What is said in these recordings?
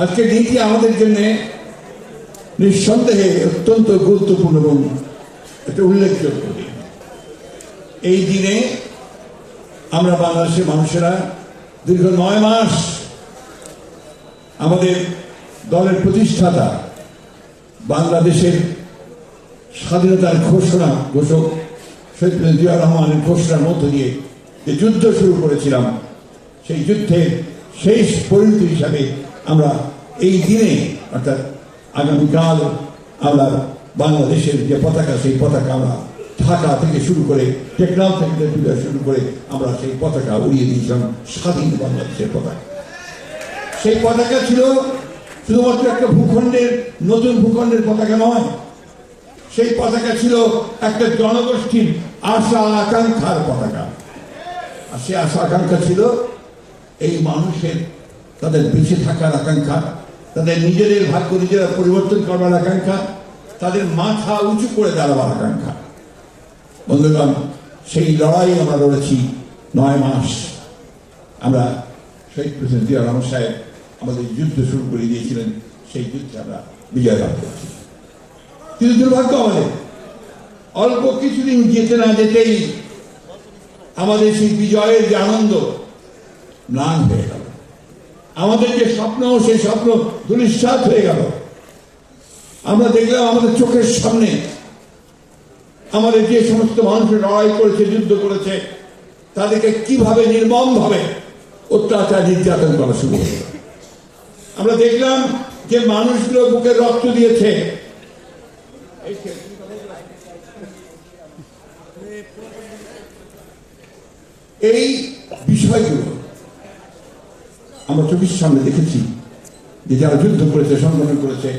আজকের দিনটি আমাদের জন্য নিঃসন্দেহে অত্যন্ত গুরুত্বপূর্ণ এবং একটা উল্লেখযোগ্য এই দিনে আমরা বাংলাদেশের মানুষেরা দীর্ঘ নয় মাস আমাদের দলের প্রতিষ্ঠাতা বাংলাদেশের স্বাধীনতার ঘোষণা ঘোষক শহীদ জিয়া রহমানের ঘোষণার মধ্য দিয়ে যে যুদ্ধ শুরু করেছিলাম, সেই যুদ্ধের শেষ পরিণতি হিসাবে আমরা এই দিনে, অর্থাৎ আগামীকাল আমরা বাংলাদেশের যে পতাকা, সেই পতাকা আমরা ঢাকা থেকে শুরু করে টেকনাফ থেকে শুরু করে আমরা সেই পতাকা উড়িয়ে দিয়েছিলাম, স্বাধীন বাংলাদেশের পতাকা। সেই পতাকা ছিল শুধুমাত্র একটা ভূখণ্ডের, নতুন ভূখণ্ডের পতাকা নয়। সেই পতাকা ছিল একটা জনগোষ্ঠীর আশা আকাঙ্ক্ষার পতাকা। আর সে আশা আকাঙ্ক্ষা ছিল এই মানুষের, তাদের বেঁচে থাকার আকাঙ্ক্ষা। তাদের নিজেদের ভাগ্য নিজেরা পরিবর্তন করবার আকাঙ্ক্ষা, তাদের মাথা উঁচু করে দাঁড়াবার আকাঙ্ক্ষা। বন্ধুগণ, সেই লড়াই আমরা লড়েছি নয় মাস। আমরা শহীদ প্রেসিডেন্ট জিয়া রহমান সাহেব আমাদের যুদ্ধ শুরু করে দিয়েছিলেন, সেই যুদ্ধে আমরা বিজয় লাভ করেছি। কিন্তু দুর্ভাগ্য আমাদের, অল্প কিছুদিন যেতে না যেতেই আমাদের সেই বিজয়ের যে আনন্দ ম্লান হয়ে গেল। আমাদের যে স্বপ্ন সেই স্বপ্ন দুলিশ্বাস হয়ে গেল। আমরা দেখলাম আমাদের চোখের সামনে আমাদের যে সমস্ত মানুষ লড়াই করেছে, যুদ্ধ করেছে, তাদেরকে কীভাবে নির্মম ভাবে অত্যাচার, নির্যাতন করা শুরু আমরা দেখলাম যে মানুষগুলো বুকে রক্ত দিয়েছে। এই বিষয়গুলো আমরা চোখের সামনে দেখেছি যে যারা যুদ্ধ করেছে সংগঠন করেছে,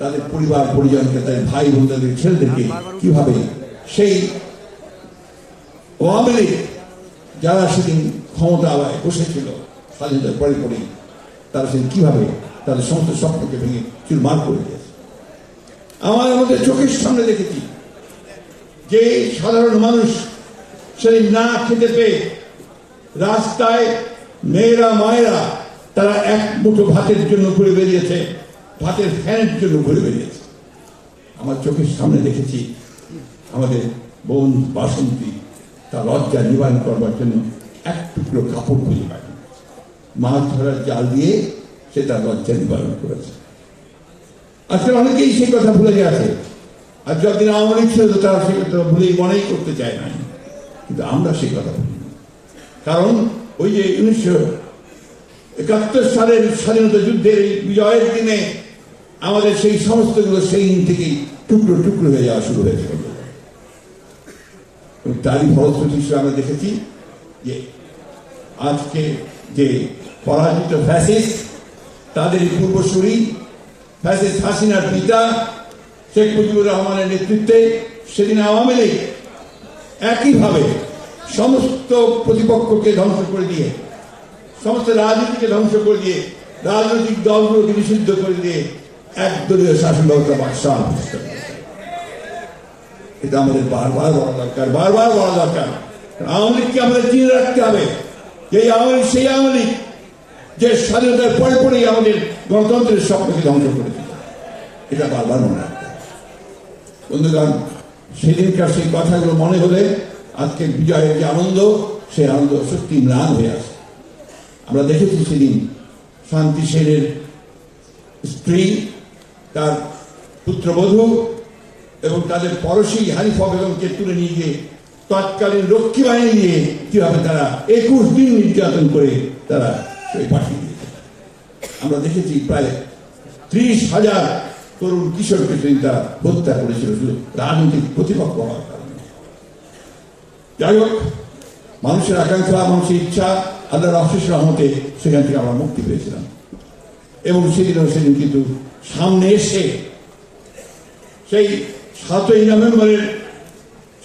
তাদের পরিবার পরিজনকে তাদের ভাই বোন, তাদের ছেলেদেরকে কীভাবে সেই আওয়ামী লীগ যারা সেদিন ক্ষমতা বসেছিল, স্বাধীনতার পরে পরেই তারা সেদিন কীভাবে তাদের সমস্ত স্বপ্নকে ভেঙে চুরমার করে দিয়েছে। আমার আমাদের চোখের সামনে দেখেছি যে সাধারণ মানুষ সেদিন না খেতে পেয়ে রাস্তায় মেয়েরা, মায়েরা তারা এক মুঠো ভাতের জন্য ঘুরে বেরিয়েছে, ভাতের ফ্যানের জন্য ঘুরে বেরিয়েছে। আমার চোখের সামনে দেখেছি আমাদের বোন বাসন্তী তার লজ্জা নিবারণ করবার জন্য এক টুকরো কাপড় খুঁজে পায়নি। মাছ ধরার জাল দিয়ে সে তার লজ্জা নিবারণ করেছে। আজকাল অনেকেই সেই কথা ভুলে গেছে। আর যতদিন আওয়ামী লীগ ছিল, তারা সেই কথা ভুলেই মনেই করতে চায় না কিন্তু আমরা সেই কথা ভুলি কারণ ওই যে উনিশশো একাত্তর সালের স্বাধীনতা যুদ্ধের এই বিজয়ের দিনে আমাদের সেই সমস্ত সমস্তগুলো সেই দিন থেকেই টুকরো টুকরো হয়ে যাওয়া শুরু হয়েছিল এবং তারই ফলশ্রুতি হিসেবে আমরা দেখেছি যে আজকে যে পরাজিত ফ্যাসিস্ট, তাদের পূর্বসূরি, ফ্যাসিস্ট হাসিনার পিতা শেখ মুজিবুর রহমানের নেতৃত্বে সেদিন আওয়ামী লীগ একইভাবে সমস্ত প্রতিপক্ষকে ধ্বংস করে দিয়ে সমস্ত রাজনীতিকে ধ্বংস করে দিয়ে রাজনৈতিক দলগুলোকে নিষিদ্ধ করে দিয়ে একদলীয় শাসন ব্যবস্থা বাদশাহ এটা আমাদের বারবার বলা দরকার, বারবার বলা দরকার। আওয়ামী লীগকে আমাদের চিনে রাখতে হবে যে আওয়ামী সেই আওয়ামী লীগ যে স্বাধীনতার পরে পরেই আমাদের গণতন্ত্রের স্বপ্নকে ধ্বংস করে করেছে এটা বারবার মনে রাখতে হবে। বন্ধুগণ, সেদিনকার সেই কথাগুলো মনে হলে আজকে বিজয়ের যে আনন্দ, সেই আনন্দ সত্যি ম্লান হয়ে আছে আমরা দেখেছি সেদিন শান্তি সেনের স্ত্রী, তার পুত্রবধূ এবং তাদের পড়শি হানিফা বেগমকে তুলে নিয়ে গিয়ে তৎকালীন রক্ষী বাহিনী নিয়ে কীভাবে তারা একুশ দিন নির্যাতন করে তারা পাঠিয়ে দিয়েছে। আমরা দেখেছি প্রায় ত্রিশ হাজার তরুণ কিশোরকে সেদিন তারা হত্যা করেছিল রাজনৈতিক প্রতিপক্ষ হওয়ার কারণে। যাই হোক মানুষের আকাঙ্ক্ষা, মানুষের ইচ্ছা, আল্লাহর অশেষ রহমতে সেখান থেকে আমরা মুক্তি পেয়েছিলাম। এবং সেদিনও সেদিন কিন্তু সামনে এসে সেই সাতই নভেম্বরের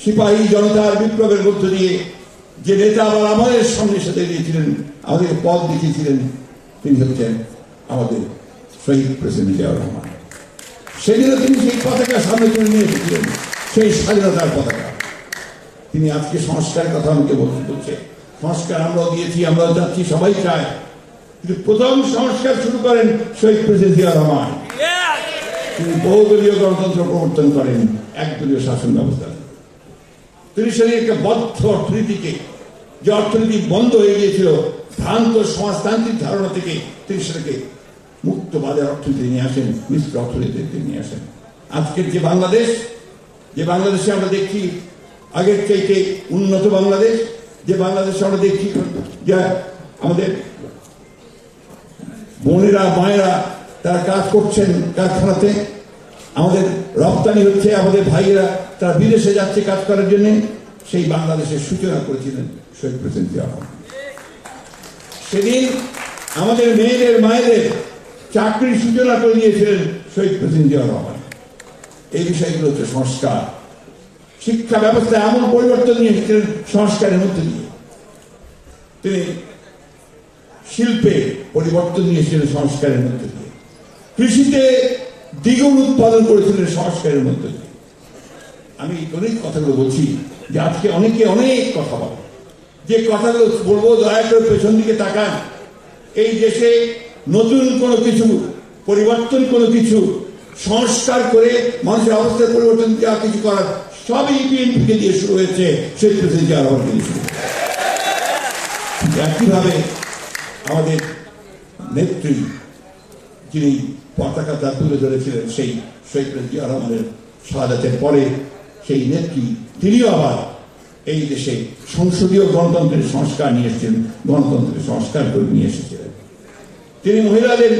সিপাহী জনতার বিপ্লবের মধ্য দিয়ে যে নেতা আবার আমাদের সামনে এসে দাঁড়িয়েছিলেন, আমাদের পথ দেখিয়েছিলেন, তিনি হচ্ছেন আমাদের শহীদ প্রেসিডেন্ট জিয়াউর রহমান। সেদিনও তিনি সেই পতাকা সামনে তুলে নিয়ে এসেছিলেন, সেই স্বাধীনতার পতাকা। তিনি আজকে সংস্কারের কথা আমাকে বলতে বলছে। সংস্কার আমরাও দিয়েছি, আমরাও যাচ্ছি, সবাই চায়। কিন্তু প্রথম সংস্কার শুরু করেন শহীদ প্রেসিডেন্ট রহমান। তিনি বহুদলীয় গণতন্ত্র প্রবর্তন করেন, একদলীয় শাসন ব্যবস্থা। তিনি সেদিন একটা বদ্ধ অর্থনীতিকে, যে অর্থনীতি বন্ধ হয়ে গিয়েছিল, ভ্রান্ত সমাজতান্ত্রিক ধারণা থেকে তিনি সেটাকে মুক্ত বাজার অর্থনীতি নিয়ে আসেন, মিশ্র অর্থনীতিতে নিয়ে আসেন। আজকের যে বাংলাদেশ, যে বাংলাদেশে আমরা দেখছি আগের চাইতে উন্নত বাংলাদেশ, যে বাংলাদেশে আমরা দেখছি, যে আমাদের বোনেরা, মায়েরা তারা কাজ করছেন কারখানাতে। আমাদের রপ্তানি হচ্ছে, আমাদের ভাইয়েরা তারা বিদেশে যাচ্ছে কাজ করার জন্য। সেই বাংলাদেশের সূচনা করেছিলেন শহীদ প্রেসিডেন্ট জিয়া সেদিন আমাদের মেয়েদের, মায়েদের চাকরির সূচনা করে দিয়েছিলেন শহীদ প্রেসিডেন্ট জিয়া রহমান এই বিষয়গুলো হচ্ছে সংস্কার। শিক্ষা ব্যবস্থায় এমন পরিবর্তন নিয়ে এসেছিলেন সংস্কারের মধ্যে দিয়ে। তিনি শিল্পে পরিবর্তন নিয়েছিলেন সংস্কারের মধ্যে দিয়ে। কৃষিতে দ্বিগুণ উৎপাদন করেছিলেন সংস্কারের মধ্যে দিয়ে। আমি অনেক কথাগুলো বলছি, যে আজকে অনেকে অনেক কথা বলে। যে কথাগুলো বলব, দয়া করে পেছন দিকে তাকান। এই দেশে নতুন কোনো কিছু, পরিবর্তন কোনো কিছু, সংস্কার করে মানুষের অবস্থার পরিবর্তন যা কিছু করার সবই বিএনপিকে দিয়ে শুরু হয়েছে সেই প্রেসিডেন্ট জিয়া রহমান দিয়ে। একইভাবে আমাদের নেত্রী যিনি পতাকা তার তুলে ধরেছিলেন, সেই প্রেসিডেন্ট জিয়া রহমানের শাহাদাতের পরে। সেই নেত্রী তিনিও আবার এই দেশে সংসদীয় গণতন্ত্রের সংস্কার নিয়ে এসেছেন, গণতন্ত্রের সংস্কার করে নিয়ে এসেছিলেন। তিনি মহিলাদের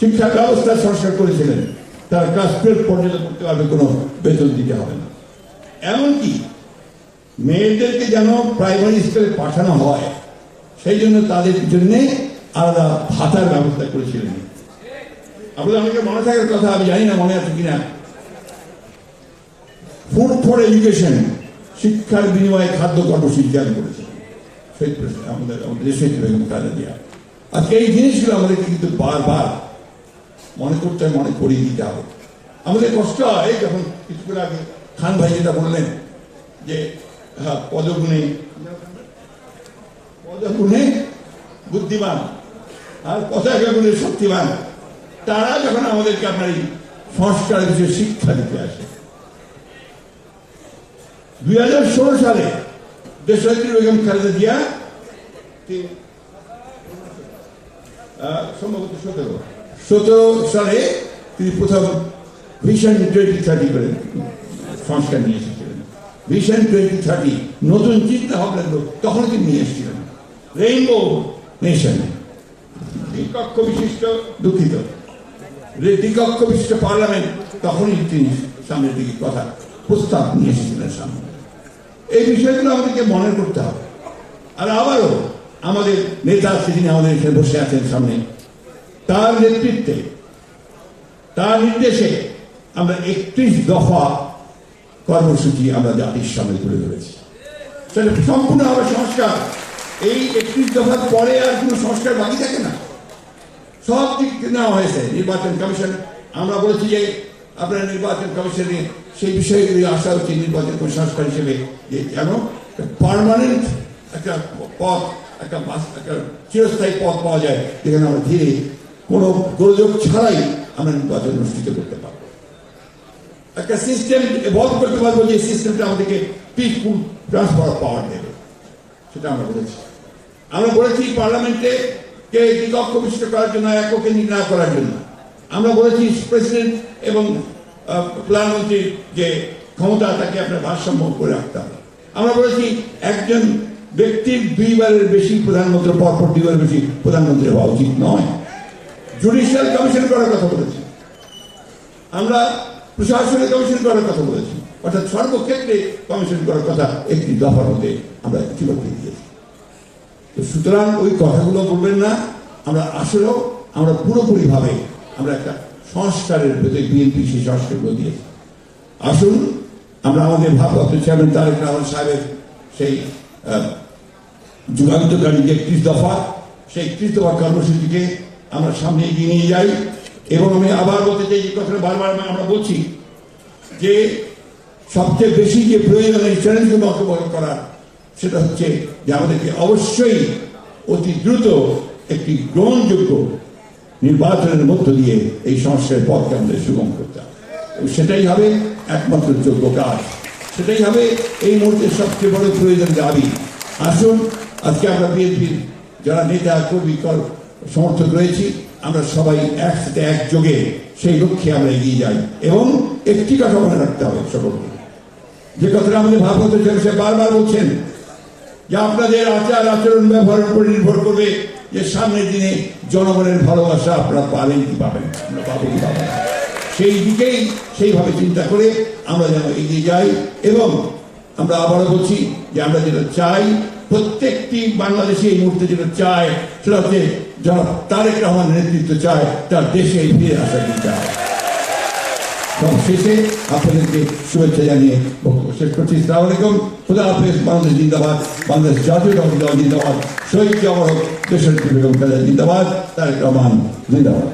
শিক্ষা ব্যবস্থা সংস্কার করেছিলেন। তার ক্লাস পর্যন্ত করতে পারবে কোনো বেতন দিতে হবে না। এমনকি মেয়েদেরকে যেন প্রাইমারি স্কুলে পাঠানো হয়, সেই জন্য তাদের জন্য আলাদা ভাতার ব্যবস্থা করেছিলেন। আপনাদের অনেকে মনে থাকার কথা আমি জানি না, মনে আছে কিনা। ফুড ফর এডুকেশন শিক্ষার বিনিময়ে খাদ্য কর্মসূচি চালু করেছে আমাদের আমাদের শহীদ বেগম জিয়া আজকে এই জিনিসগুলো আমাদেরকে কিন্তু বারবার মনে করতে মনে করিয়ে দিতে হবে। আমাদের কষ্ট হয় যখন কিছুক্ষণ আগে খান ভাই যেটা বললেন যে হ্যাঁ পদগুণে পদগুণে বুদ্ধিমান আর পতাকা গুণে শক্তিমান, তারা যখন আমাদেরকে আপনার এই সংস্কার বিষয়ে শিক্ষা দিতে আসে। দুই হাজার ষোলো সালে দেশনেত্রী বেগম খালেদা জিয়া সম্ভবত সতেরো সতেরো সালে তিনি প্রথম ভিশন টোয়েন্টি থার্টি করে সংস্কার নিয়ে এসেছিলেন। ভিশন টোয়েন্টি থার্টি নতুন চিন্তা ভাবনা তখন তিনি নিয়ে এসেছিলেন। রেইনবো নেশন দ্বিকক্ষ বিশিষ্ট। দুঃখিত। দ্বিকক্ষ বিশিষ্ট পার্লামেন্ট তখনই তিনি সামনের দিকে কথা প্রস্তাব নিয়ে এসেছিলেন সামনে। এই বিষয়গুলো আমাদেরকে মনে করতে হবে। আর আবারও আমাদের নেতা সেদিন আমাদের এখানে বসে আছেন সামনে। তার নেতৃত্বে তার নির্দেশে আমরা একত্রিশ দফা কর্মসূচি আমরা জাতির সামনে তুলে ধরেছি। সেটা সম্পূর্ণ হবে সংস্কার। এই একত্রিশ দফার পরে আর কোনো সংস্কার বাকি থাকে না। সব দিক নেওয়া হয়েছে নির্বাচন কমিশন। আমরা বলেছি যে আপনার নির্বাচন কমিশনে সেই বিষয়গুলি আসা উচিত নির্বাচন সংস্কার হিসেবে যে যেন পারমানেন্ট একটা পথ, একটা একটা চিরস্থায়ী পথ পাওয়া যায়, যেখানে আমরা ধীরে কোনো গোলযোগ ছাড়াই আমরা নির্বাচন অনুষ্ঠিত করতে পারব। একটা সিস্টেম এভলভ করতে পারব যে সিস্টেমটা আমাদেরকে পিসফুল ট্রান্সফার পাওয়ার দেবে। সেটা আমরা বলেছি। আমরা বলেছি পার্লামেন্টে কে দ্বিকক্ষ বিশিষ্ট করার জন্য এককে না করার জন্য। আমরা বলেছি প্রেসিডেন্ট এবং প্রধানমন্ত্রীর যে ক্ষমতা, তাকে আপনার ভারসাম্য করে রাখতে হবে। আমরা বলেছি একজন ব্যক্তির দুইবারের বেশি প্রধানমন্ত্রী, পরপর দুইবারের বেশি প্রধানমন্ত্রী হওয়া উচিত নয়। জুডিশিয়াল কমিশন করার কথা বলেছি। আমরা প্রশাসনিক কমিশন করার কথা বলেছি। অর্থাৎ সর্বক্ষেত্রে কমিশন করার কথা একটি দফার মধ্যে আমরা ইতিমধ্যে দিয়েছি। তো সুতরাং ওই কথাগুলো বলবেন না। আমরা আসলেও আমরা পুরোপুরি ভাবে আমরা একটা সংস্কারের ভেতরে বিএনপি সেই সংস্কারগুলো দিয়েছি। আসুন, আমরা আমাদের ভারপ্রাপ্ত চেয়ারম্যান তারেক রহমান সাহেবের সেই যুগান্তকারী যে একত্রিশ দফা, সেই একত্রিশ দফা কর্মসূচিকে আমরা সামনে এগিয়ে নিয়ে যাই। এবং আমি আবার বলতে চাই যে কথাটা বারবার আমরা বলছি যে সবচেয়ে বেশি যে প্রয়োজন এই চ্যালেঞ্জগুলো অংশগ্রহণ করার, সেটা হচ্ছে যে আমাদেরকে অবশ্যই অতি দ্রুত একটি গ্রহণযোগ্য নির্বাচনের মধ্য দিয়ে এই সংস্কারের পথকে আমাদের সুগম করতে হবে। সেটাই হবে একমাত্র যোগ্য কাজ। সেটাই হবে এই মুহূর্তে সবচেয়ে বড় প্রয়োজন দাবি। আসুন, আজকে আমরা বিএনপির যারা নেতা, কর্মী, কর- সমর্থক রয়েছি আমরা সবাই একসাথে একযোগে সেই লক্ষ্যে আমরা এগিয়ে যাই। এবং একটি কথা মনে রাখতে হবে সকলকে। যে কথাটা আমাদের ভাগবত সাহেব বারবার বলছেন, যে আপনাদের আচার আচরণ ব্যবহারের উপর নির্ভর করবে যে সামনের দিনে জনগণের ভালোবাসা আপনারা পাবেন কি পাবেন আমরা পাবো কি পাবেন সেই দিকেই সেইভাবে চিন্তা করে আমরা যেন এগিয়ে যাই এবং আমরা আবারও বলছি যে আমরা যেটা চাই প্রত্যেকটি বাংলাদেশি এই মুহূর্তে যেটা চায় সেটা হচ্ছে যারা তারেক রহমান নেতৃত্ব চায়, তার দেশে ফিরে আসা চায় সব শেষে আপনাদেরকে শুভেচ্ছা জানিয়ে বক্তব্য শেষ করছি। সালাম আলাইকুম। খুদা হাফেজ, বাংলাদেশ জিন্দাবাদ, বাংলাদেশ জাতীয় দল জিন্দাবাদ, শহীদ জওয়ার দেশের জিন্দাবাদ, তারেক রহমান জিন্দাবাদ।